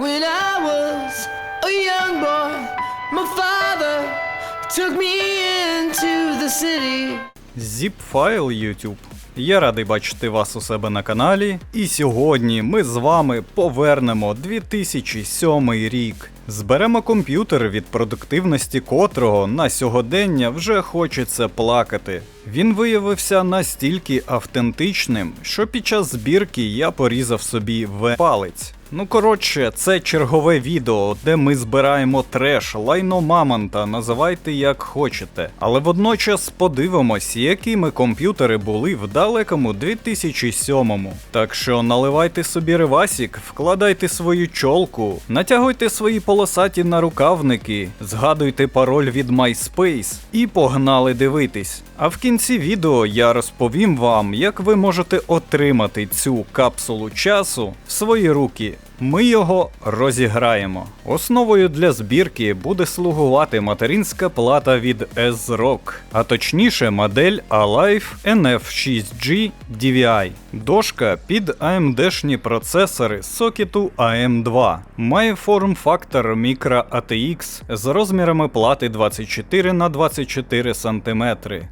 When I was a young boy, my father took me into the city. Zip файл YouTube. Я радий бачити вас у себе на каналі. І сьогодні ми з вами повернемо 2007 рік. Зберемо комп'ютер, від продуктивності котрого на сьогодення вже хочеться плакати. Він виявився настільки автентичним, що під час збірки я порізав собі в палець. Ну коротше, це чергове відео, де ми збираємо треш, лайно мамонта, називайте як хочете. Але водночас подивимось, якими комп'ютери були в далекому 2007-му. Так що наливайте собі ревасік, вкладайте свою чолку, натягуйте свої полосаті нарукавники, згадуйте пароль від MySpace і погнали дивитись. А в кінці відео я розповім вам, як ви можете отримати цю капсулу часу в свої руки. Ми його розіграємо. Основою для збірки буде слугувати материнська плата від S-Rock, а точніше модель Alive NF6G DVI. Дошка під AMD-шні процесори сокету AM2. Має форм-фактор Micro ATX з розмірами плати 24 на 24 см.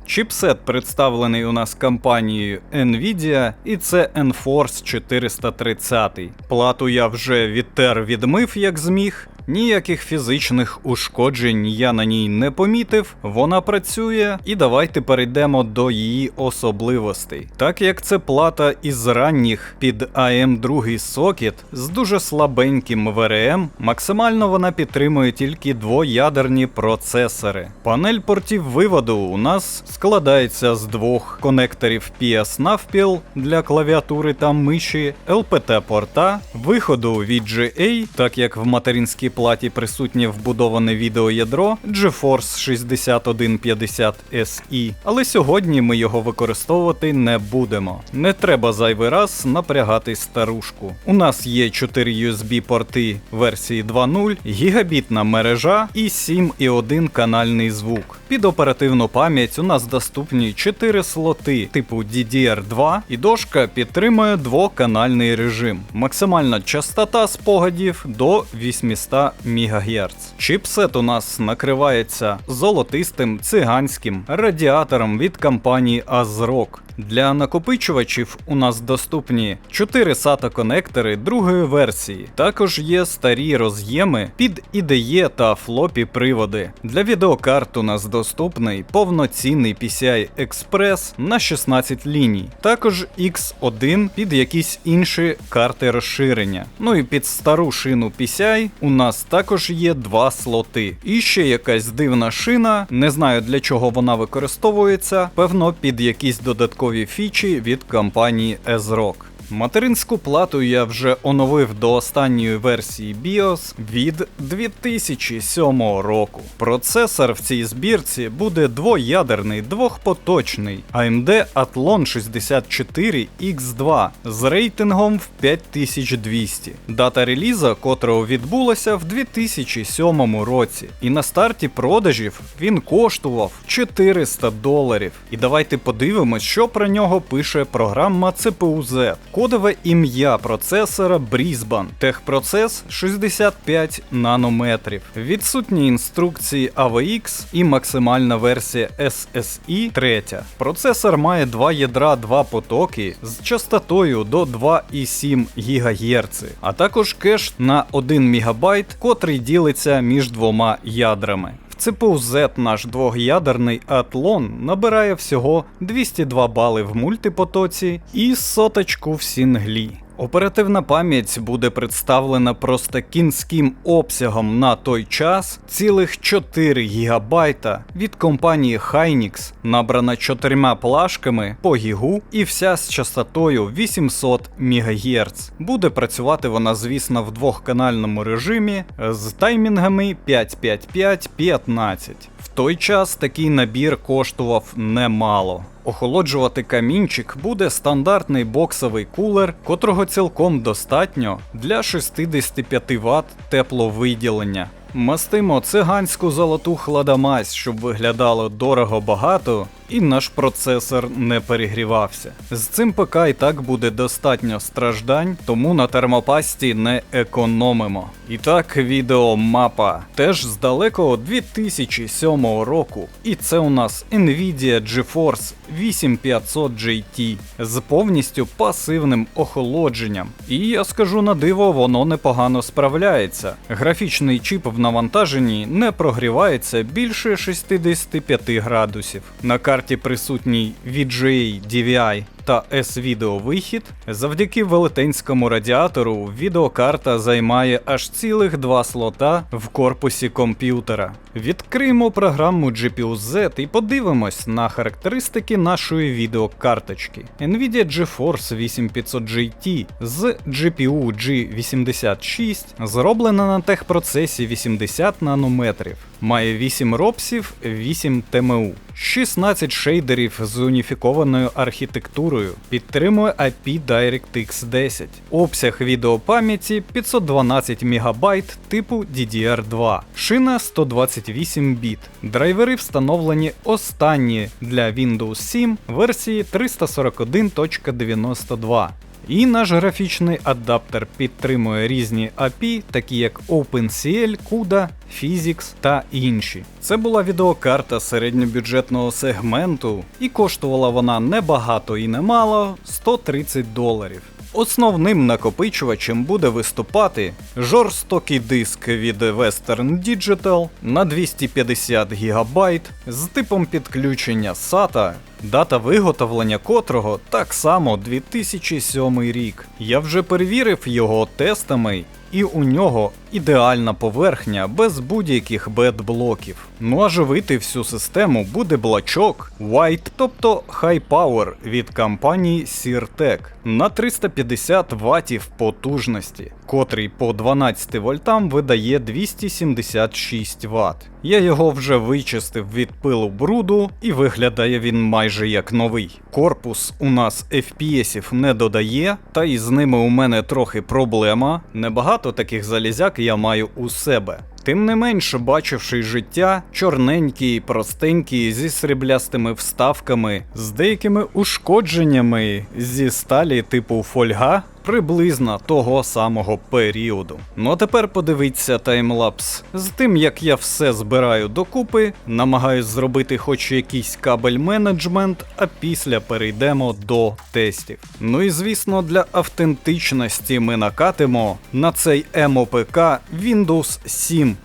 Чіпсет представлений у нас компанією Nvidia, і це Enforce 430. Плату я вже відтер відмив як зміг. Ніяких фізичних ушкоджень я на ній не помітив, вона працює, і давайте перейдемо до її особливостей. Так як це плата із ранніх під am 2 сокет з дуже слабеньким VRM, максимально вона підтримує тільки двоядерні процесори. Панель портів виводу у нас складається з двох конекторів PS навпіл для клавіатури та миші, LPT порта, виходу VGA, так як в материнській платі присутнє вбудоване відеоядро GeForce 6150 SE, але сьогодні ми його використовувати не будемо. Не треба зайвий раз напрягати старушку. У нас є 4 USB порти версії 2.0, гігабітна мережа і 7,1 канальний звук. Під оперативну пам'ять у нас доступні 4 слоти типу DDR2 і дошка підтримує двоканальний режим. Максимальна частота спогадів до 800 МГц. Чіпсет у нас накривається золотистим циганським радіатором від компанії ASRock. Для накопичувачів у нас доступні 4 SATA конектори другої версії. Також є старі роз'єми під IDE та флопі приводи. Для відеокарт у нас доступний повноцінний PCI Express на 16 ліній. Також X1 під якісь інші карти розширення. Ну і під стару шину PCI у нас також є два слоти. І ще якась дивна шина, не знаю для чого вона використовується, певно, під якісь додаткові фічі від компанії Ezrock. Материнську плату я вже оновив до останньої версії BIOS від 2007 року. Процесор в цій збірці буде двоядерний двохпоточний AMD Athlon 64 X2 з рейтингом в 5200. Дата реліза, котрого відбулася в 2007 році. І на старті продажів він коштував 400 доларів. І давайте подивимось, що про нього пише програма CPU-Z. Кодове ім'я процесора Brisbane, техпроцес 65 нанометрів, відсутні інструкції AVX і максимальна версія SSI 3. Процесор має два ядра 2 потоки з частотою до 2,7 ГГц, а також кеш на 1 МБ, котрий ділиться між двома ядрами. Z наш двох'ядерний атлон набирає всього 202 бали в мультипотоці і соточку в сінглі. Оперативна пам'ять буде представлена просто кінським обсягом на той час цілих 4 ГБ від компанії Hynix, набрана чотирма плашками по гігу і вся з частотою 800 МГц. Буде працювати вона, звісно, в двохканальному режимі з таймінгами 555-15. Той час такий набір коштував немало. Охолоджувати камінчик буде стандартний боксовий кулер, котрого цілком достатньо для 65 Вт тепловиділення. Мастимо циганську золоту хладомазь, щоб виглядало дорого багато, і наш процесор не перегрівався. З цим ПК і так буде достатньо страждань, тому на термопасті не економимо. І так, відеомапа теж з далекого 2007 року. І це у нас Nvidia GeForce 8500 GT з повністю пасивним охолодженням. І я скажу на диво, воно непогано справляється. Графічний чіп в навантаженні не прогрівається більше 65 градусів. На карті присутній VGA DVI та S-Video вихід. Завдяки велетенському радіатору відеокарта займає аж цілих два слота в корпусі комп'ютера. Відкриємо програму GPU-Z і подивимось на характеристики нашої відеокарточки. Nvidia GeForce 8500 GT з GPU G86 зроблена на техпроцесі 80 нанометрів. Має 8 ропсів, 8 ТМУ, 16 шейдерів з уніфікованою архітектурою, підтримує IP DirectX 10, обсяг відеопам'яті 512 МБ типу DDR2, шина 128 біт. Драйвери встановлені останні для Windows 7 версії 341.92. І наш графічний адаптер підтримує різні API, такі як OpenCL, CUDA, Physics та інші. Це була відеокарта середньобюджетного сегменту, і коштувала вона небагато і немало 130 доларів. Основним накопичувачем буде виступати жорстокий диск від Western Digital на 250 ГБ з типом підключення SATA, дата виготовлення котрого так само 2007 рік. Я вже перевірив його тестами. І у нього ідеальна поверхня без будь-яких бет-блоків. Ну а живити всю систему буде блочок White, тобто High Power від компанії Sirtec на 350 ватів потужності, котрий по 12 вольтам видає 276 Вт. Я його вже вичистив від пилу бруду і виглядає він майже як новий. Корпус у нас FPS не додає, та і з ними у мене трохи проблема. Небагато таких залізяк я маю у себе. Тим не менш, бачивши життя, чорненькі, простенькі, зі сріблястими вставками, з деякими ушкодженнями зі сталі типу фольга, приблизно того самого періоду. Ну а тепер подивіться таймлапс з тим, як я все збираю докупи, намагаюсь зробити хоч якийсь кабель менеджмент, а після перейдемо до тестів. Ну і звісно, для автентичності ми накатимо на цей МОПК Windows 7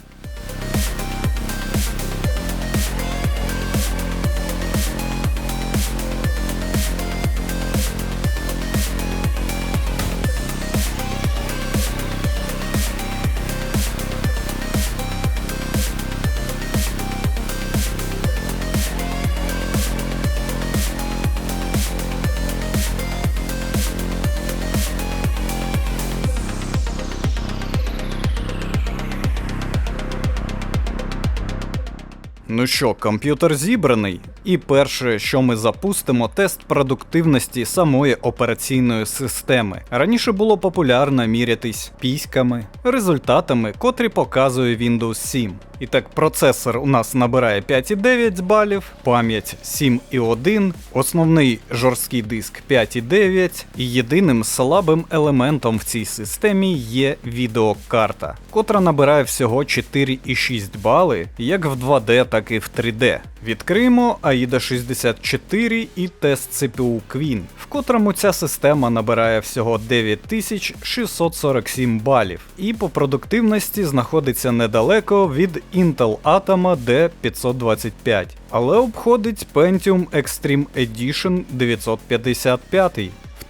Ну що, комп'ютер зібраний, і перше, що ми запустимо, тест продуктивності самої операційної системи. Раніше було популярно мірятись піськами, результатами, котрі показує Windows 7. І так, процесор у нас набирає 5,9 балів, пам'ять 7,1, основний жорсткий диск 5,9, і єдиним слабим елементом в цій системі є відеокарта, котра набирає всього 4,6 бали, як в 2D, так і в 3D. Відкриємо AIDA 64 і тест CPU Queen, в котрому ця система набирає всього 9647 балів, і по продуктивності знаходиться недалеко від Intel Atom D525, але обходить Pentium Extreme Edition 955.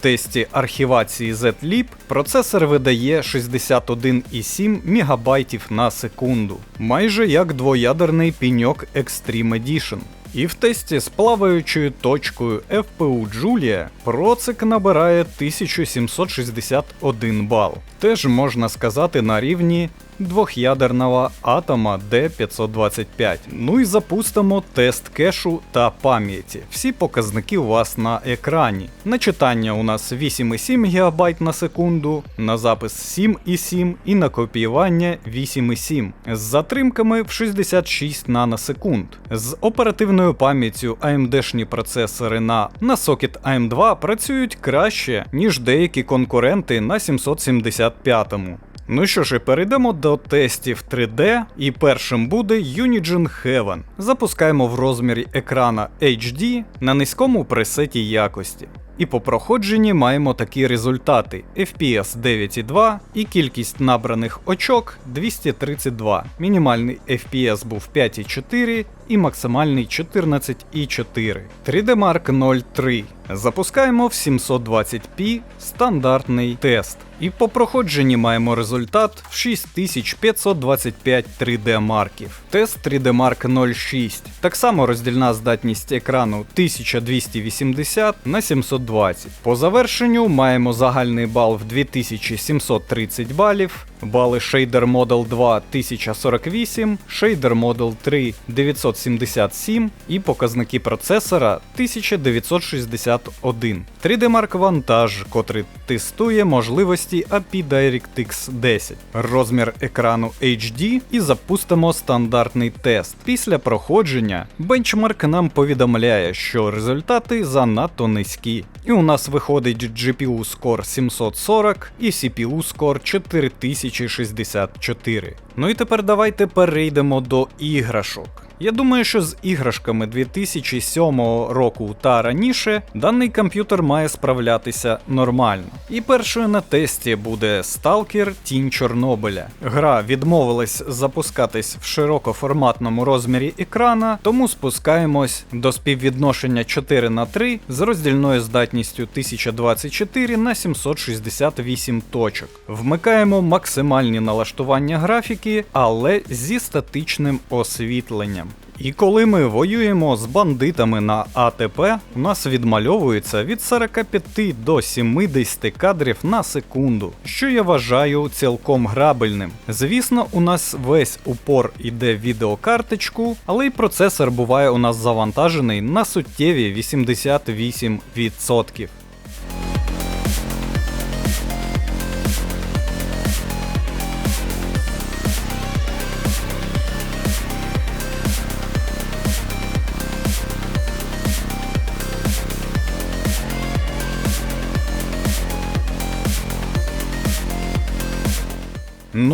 Тесті архівації ZLib процесор видає 61,7 МБ на секунду, майже як двоядерний піньок Extreme Edition. І в тесті з плаваючою точкою FPU Julia процик набирає 1761 бал. Теж можна сказати на рівні двох'ядерного атома D525. Ну і запустимо тест кешу та пам'яті. Всі показники у вас на екрані. На читання у нас 8,7 ГБ на секунду, на запис 7,7 і на копіювання 8,7 з затримками в 66 наносекунд. З оперативною пам'яттю AMD-шні процесори на, на сокет AM2 працюють краще, ніж деякі конкуренти на 775-му. Ну що ж, і перейдемо до тестів 3D, і першим буде Unigine Heaven. Запускаємо в розмірі екрана HD на низькому пресеті якості. І по проходженні маємо такі результати: FPS 9,2 і кількість набраних очок 232. Мінімальний FPS був 5,4 і максимальний 14,4. 3D Mark 03. Запускаємо в 720p стандартний тест. І по проходженні маємо результат в 6525 3D марків. Тест 3D Mark 06. Так само роздільна здатність екрану 1280 на 720. По завершенню маємо загальний бал в 2730 балів. Бали Shader Model 2 1048, Shader Model 3 977 і показники процесора 1961. 3D Mark Vantage, котрий тестує можливості API DirectX 10, розмір екрану HD і запустимо стандартний тест. Після проходження бенчмарк нам повідомляє, що результати занадто низькі. І у нас виходить GPU Score 740 і CPU Score 4064. Ну і тепер давайте перейдемо до іграшок. Я думаю, що з іграшками 2007 року та раніше даний комп'ютер має справлятися нормально. І першою на тесті буде Stalker Тінь Чорнобиля. Гра відмовилась запускатись в широкоформатному розмірі екрана, тому спускаємось до співвідношення 4 на 3 з роздільною здатністю 1024 на 768 точок. Вмикаємо максимальні налаштування графіки, але зі статичним освітленням. І коли ми воюємо з бандитами на АТП, у нас відмальовується від 45 до 70 кадрів на секунду, що я вважаю цілком грабельним. Звісно, у нас весь упор іде в відеокарточку, але й процесор буває у нас завантажений на суттєві 88%.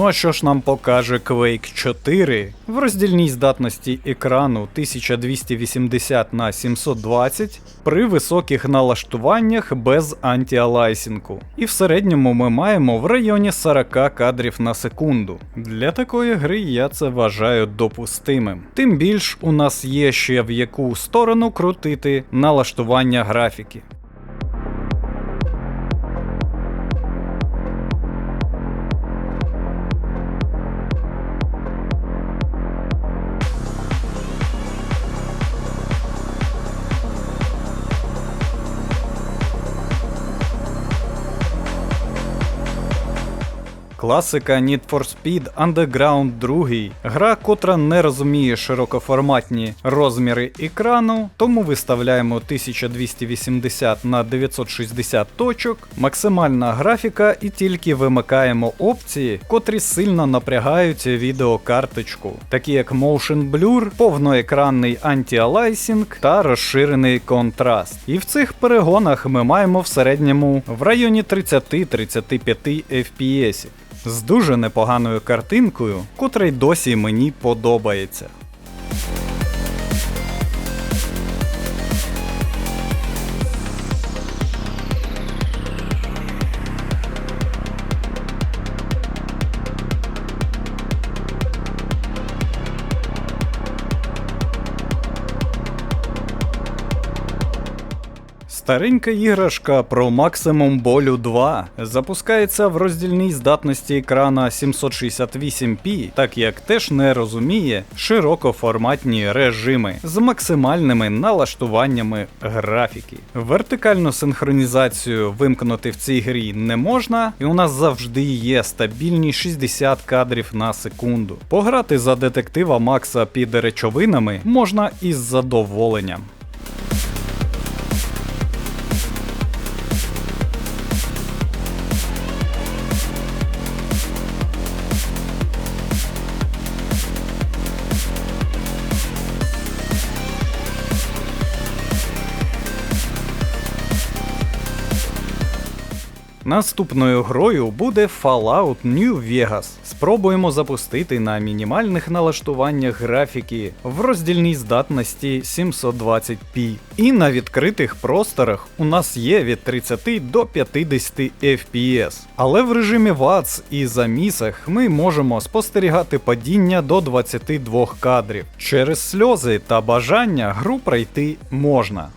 Ну а що ж нам покаже Quake 4? В роздільній здатності екрану 1280 на 720 при високих налаштуваннях без антіалайсінгу. І в середньому ми маємо в районі 40 кадрів на секунду. Для такої гри я це вважаю допустимим. Тим більш у нас є ще в яку сторону крутити налаштування графіки. Класика Need for Speed Underground 2. Гра, котра не розуміє широкоформатні розміри екрану, тому виставляємо 1280 на 960 точок, максимальна графіка і тільки вимикаємо опції, котрі сильно напрягають відеокарточку, такі як Motion Blur, повноекранний антіалайсінг та розширений контраст. І в цих перегонах ми маємо в середньому в районі 30-35 FPS з дуже непоганою картинкою, котра досі мені подобається. Старенька іграшка про максимум болю 2 запускається в роздільній здатності екрана 768p, так як теж не розуміє широкоформатні режими з максимальними налаштуваннями графіки. Вертикальну синхронізацію вимкнути в цій грі не можна, і у нас завжди є стабільні 60 кадрів на секунду. Пограти за детектива Макса під речовинами можна із задоволенням. Наступною грою буде Fallout New Vegas. Спробуємо запустити на мінімальних налаштуваннях графіки в роздільній здатності 720p. І на відкритих просторах у нас є від 30 до 50 FPS. Але в режимі VATS і замісах ми можемо спостерігати падіння до 22 кадрів. Через сльози та бажання гру пройти можна.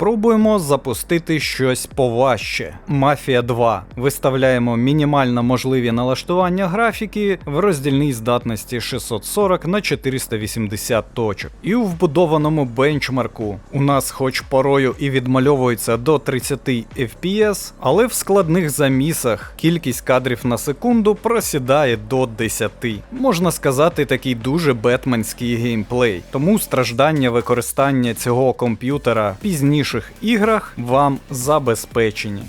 Спробуємо запустити щось поважче. Мафія 2. Виставляємо мінімально можливі налаштування графіки в роздільній здатності 640 на 480 точок. І у вбудованому бенчмарку у нас хоч порою і відмальовується до 30 FPS, але в складних замісах кількість кадрів на секунду просідає до 10. Можна сказати, такий дуже бетменський геймплей. Тому страждання використання цього комп'ютера пізніших іграх вам забезпечені.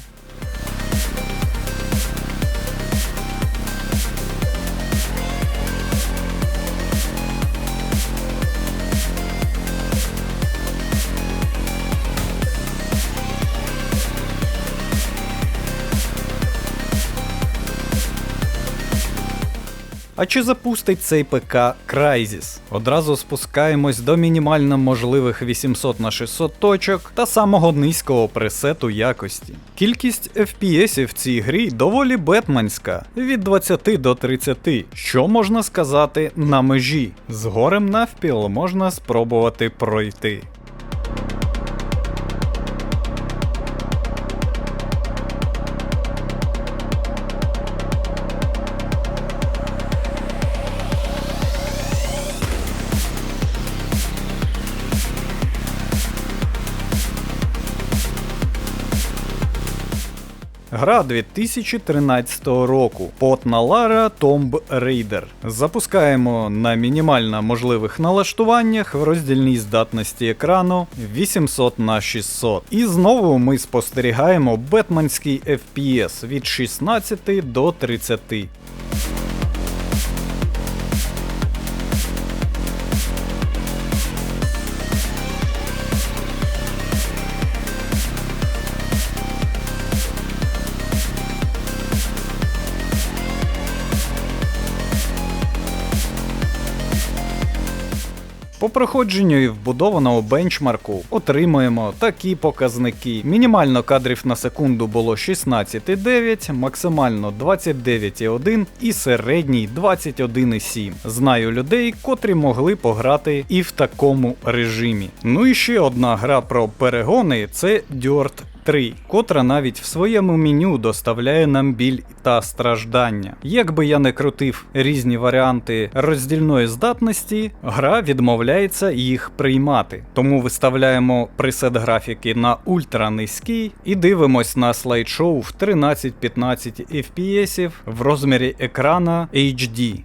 А чи запустить цей ПК Crysis? Одразу спускаємось до мінімально можливих 800 на 600 точок та самого низького пресету якості. Кількість FPS в цій грі доволі бетманська від 20 до 30, що можна сказати на межі. З горем навпіл можна спробувати пройти. Гра 2013 року. Потна Лара Tomb Raider. Запускаємо на мінімально можливих налаштуваннях в роздільній здатності екрану 800 на 600. І знову ми спостерігаємо бетманський FPS від 16 до 30. По проходженню і вбудованого бенчмарку отримуємо такі показники. Мінімально кадрів на секунду було 16,9, максимально 29,1 і середній 21,7. Знаю людей, котрі могли пограти і в такому режимі. Ну і ще одна гра про перегони це Dirt 3, котра навіть в своєму меню доставляє нам біль та страждання. Якби я не крутив різні варіанти роздільної здатності, гра відмовляється їх приймати. Тому виставляємо пресет графіки на ультра низький і дивимось на слайд-шоу в 13-15 FPS в розмірі екрана HD.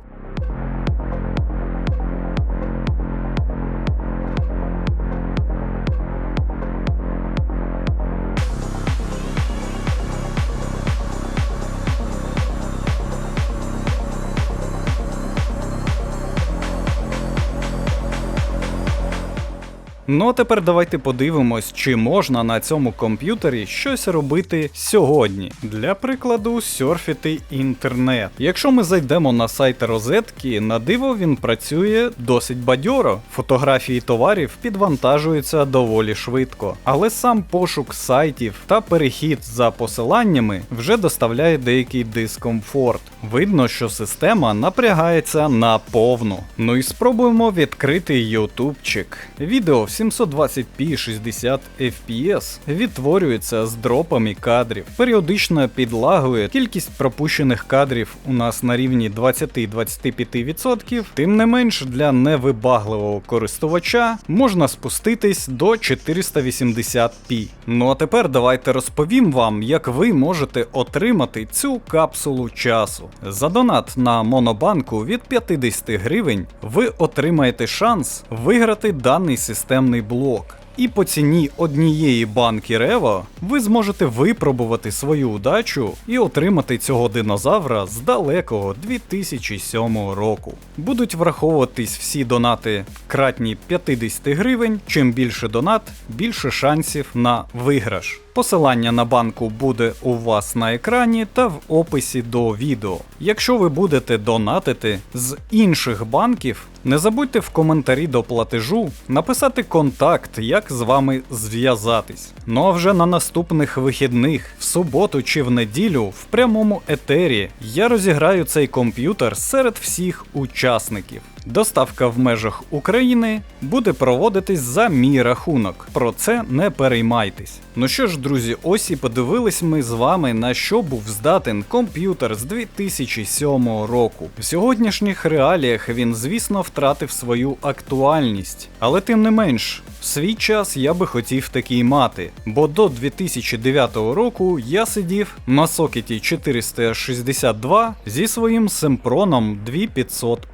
Ну а тепер давайте подивимось, чи можна на цьому комп'ютері щось робити сьогодні. Для прикладу, серфіти інтернет. Якщо ми зайдемо на сайт розетки, на диво він працює досить бадьоро. Фотографії товарів підвантажуються доволі швидко, але сам пошук сайтів та перехід за посиланнями вже доставляє деякий дискомфорт. Видно, що система напрягається на повну. Ну і спробуємо відкрити ютубчик. Відео 720p 60 fps відтворюється з дропами кадрів, періодично підлагує кількість пропущених кадрів у нас на рівні 20-25%. Тим не менш, для невибагливого користувача можна спуститись до 480p. Ну а тепер давайте розповім вам, як ви можете отримати цю капсулу часу. За донат на монобанку від 50 гривень ви отримаєте шанс виграти даний системний блок. І по ціні однієї банки Рево ви зможете випробувати свою удачу і отримати цього динозавра з далекого 2007 року. Будуть враховуватись всі донати кратні 50 гривень. Чим більше донат, більше шансів на виграш. Посилання на банку буде у вас на екрані та в описі до відео. Якщо ви будете донатити з інших банків, не забудьте в коментарі до платежу написати контакт, як з вами зв'язатись. Ну а вже на наступних вихідних, в суботу чи в неділю, в прямому етері я розіграю цей комп'ютер серед всіх учасників. Доставка в межах України буде проводитись за мій рахунок. Про це не переймайтесь. Ну що ж, друзі, ось і подивились ми з вами на що був здатен комп'ютер з 2007 року. В сьогоднішніх реаліях він, звісно, втратив свою актуальність, але тим не менш. Свій час я би хотів такий мати, бо до 2009 року я сидів на сокеті 462 зі своїм Семпроном 2500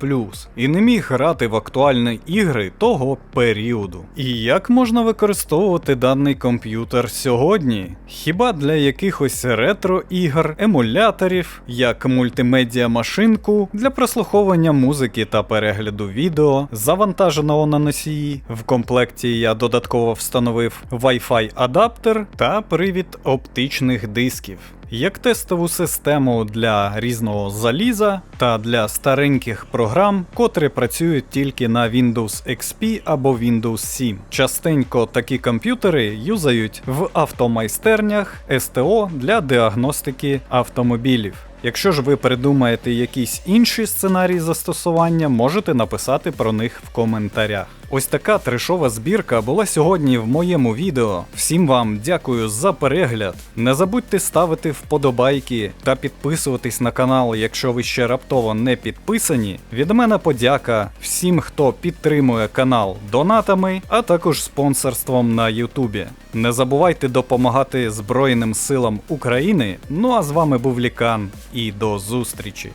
і не міг грати в актуальні ігри того періоду. І як можна використовувати даний комп'ютер сьогодні? Хіба для якихось ретро ігор, емуляторів, як мультимедіа машинку для прослуховування музики та перегляду відео, завантаженого на носії. В комплекті я додатково встановив Wi-Fi адаптер та привід оптичних дисків. Як тестову систему для різного заліза та для стареньких програм, котрі працюють тільки на Windows XP або Windows 7. Частенько такі комп'ютери юзають в автомайстернях СТО для діагностики автомобілів. Якщо ж ви придумаєте якісь інші сценарії застосування, можете написати про них в коментарях. Ось така трешова збірка була сьогодні в моєму відео. Всім вам дякую за перегляд. Не забудьте ставити вподобайки та підписуватись на канал, якщо ви ще раптово не підписані. Від мене подяка всім, хто підтримує канал донатами, а також спонсорством на Ютубі. Не забувайте допомагати Збройним силам України. Ну а з вами був Лікан і до зустрічі!